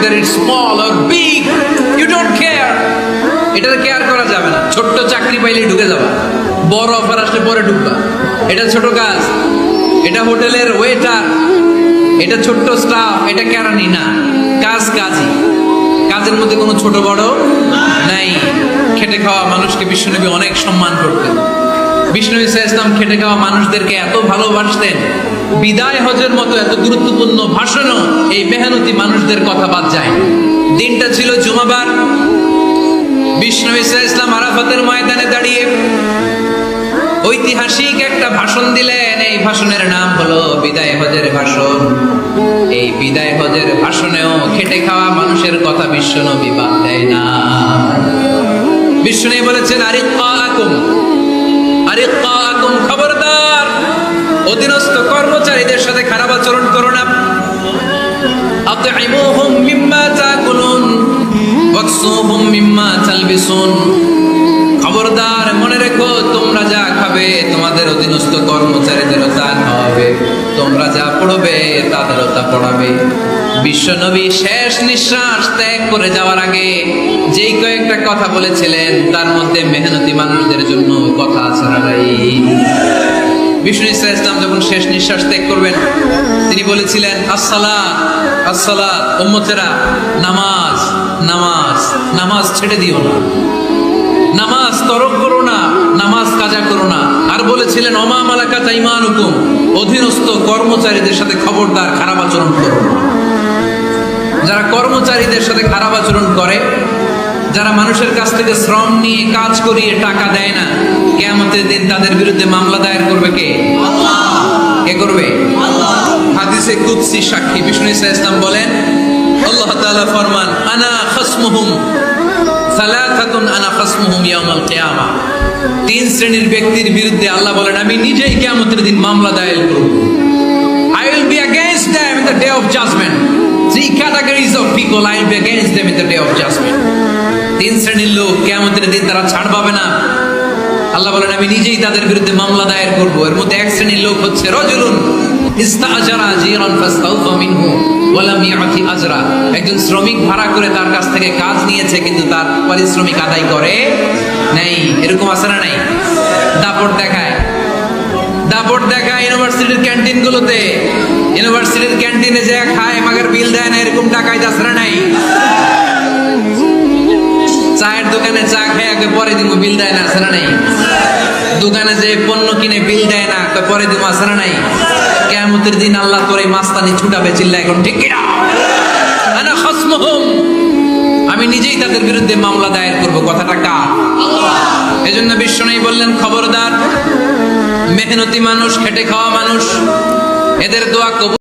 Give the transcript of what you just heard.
whether it's small or big, you don't care. এটার care করা যাবে না। ছোট্ট চাকরি পাইলে ঢুকে যাবা। বড় অফার আসলে পরে ঢুকবা। এটা ছোট কাজ। এটা হোটেলের ওয়েটার এটা ছোট্ট স্টাফ এটা কেরানি না। কাজ কাজই। কাজের মধ্যে কোনো ছোট বড় নাই। খেটে খাওয়া মানুষকে বিশ্বনবী অনেক সম্মান করতেন। বিষ্ণু ইসা ইসলাম খেটে খাওয়া মানুষদেরকে এত ভালোবাসতেন। বিদায় হজের মতো এত গুরুত্বপূর্ণ ভাষণও এই মেহনতি মানুষদের কথা বাদ যায়। দিনটা ছিল জুমাবার। বিষ্ণু ইসা ইসলাম আরাফাতের ময়দানে দাঁড়িয়ে ঐতিহাসিক একটা ভাষণ দিলেন। এই ভাষণের নাম হলো বিদায় হজের ভাষণ। এই বিদায় হজের ভাষণেও খেটে খাওয়া মানুষের কথা বিশ্ব নবী বাদ দেয় না। বিষ্ণু বলেছেন আরে আকুম আরে আকুম কর্মচারীদের সাথে খারাপ আচরণ করো না। খবরদার মনে রেখো, তোমরা যা খাবে তোমাদের অধীনস্থ কর্মচারীদেরও তা খাওয়াবে। তোমরা যা পড়বে তাদেরও তা পড়াবে। বিশ্বনবী শেষ নিঃশ্বাস ত্যাগ করে যাওয়ার আগে যেই কয়েকটা কথা বলেছিলেন, তার মধ্যে মেহনতি মানুষদের জন্য কথা আছে বিষ্ণু ইসা ইসলাম যখন শেষ নিঃশ্বাস ত্যাগ করবেন, তিনি বলেছিলেন, আসসালাত আসসালাত, উম্মতেরা, নামাজ নামাজ নামাজ ছেড়ে দিও না। নামাজ তরক করো না, নামাজ কাজা করো না। আর বলেছিলেন অমা মালাকা তাইমান হুকুম অধীনস্থ কর্মচারীদের সাথে খবরদার খারাপ আচরণ করো যারা কর্মচারীদের সাথে খারাপ আচরণ করে যারা মানুষের কাছ থেকে শ্রম নিয়ে কাজ করিয়ে টাকা দেয় না কেয়ামতের দিন তাদের বিরুদ্ধে মামলা দায়ের করবে কে? কে করবে? হাদিসে কুদসি সাক্ষী। বিষ্ণু ইসা ইসলাম বলেন আল্লাহ তাআলা ফরমান আনা খাসমুহুম সালাতাতুন আনা খাসমুহুম ইয়াউমাল কিয়ামা। তিন শ্রেণির ব্যক্তির বিরুদ্ধে আল্লাহ বলেন আমি নিজেই কিয়ামতের দিন মামলা দায়ের করব। I will be against them in the day of judgment. Three categories of people I against them in the day of judgment. তিন শ্রেণির লোক কেমতের দিন তারা ছাড় পাবে না। আল্লাহ বলেন, আমি নিজেই তাদের বিরুদ্ধে মামলা দায়ের করব। এর মধ্যে এক শ্রেণির লোক হচ্ছে রজুলুন। ইস্তাজারা জিরান ফাস্তাউফা মিনহু ওয়ালাম ইয়াতি আজরা। একজন শ্রমিক ভাড়া করে তার কাছ থেকে কাজ নিয়েছে, কিন্তু তার পারিশ্রমিক আদায় করে নাই। এরকম আছে না নাই? দাপট দেখায় দাপট দেখা ইউনিভার্সিটির ক্যান্টিন গুলোতে ইউনিভার্সিটির ক্যান্টিনে যে খায়, মাগের বিল দেয় না, এরকম টাকায় দাসরা নাই। চায়ের দোকানে চা খেয়ে আগে পরে দিব বিল দেয় না, আসরা নাই। দোকানে যে পণ্য কিনে, বিল দেয় না কয় পরে দিব আসরা নাই। কেমতের দিন আল্লাহ তোর এই মাস্তানি ছুটাবে, চিল্লা এখন, ঠিক কিনা? আমি নিজেই তাদের বিরুদ্ধে মামলা দায়ের করব, কথাটা কার? এজন্য বিশ্বনবী বললেন খবরদার মেহনতি মানুষ খেটে খাওয়া মানুষ। এদের দোয়া কবুল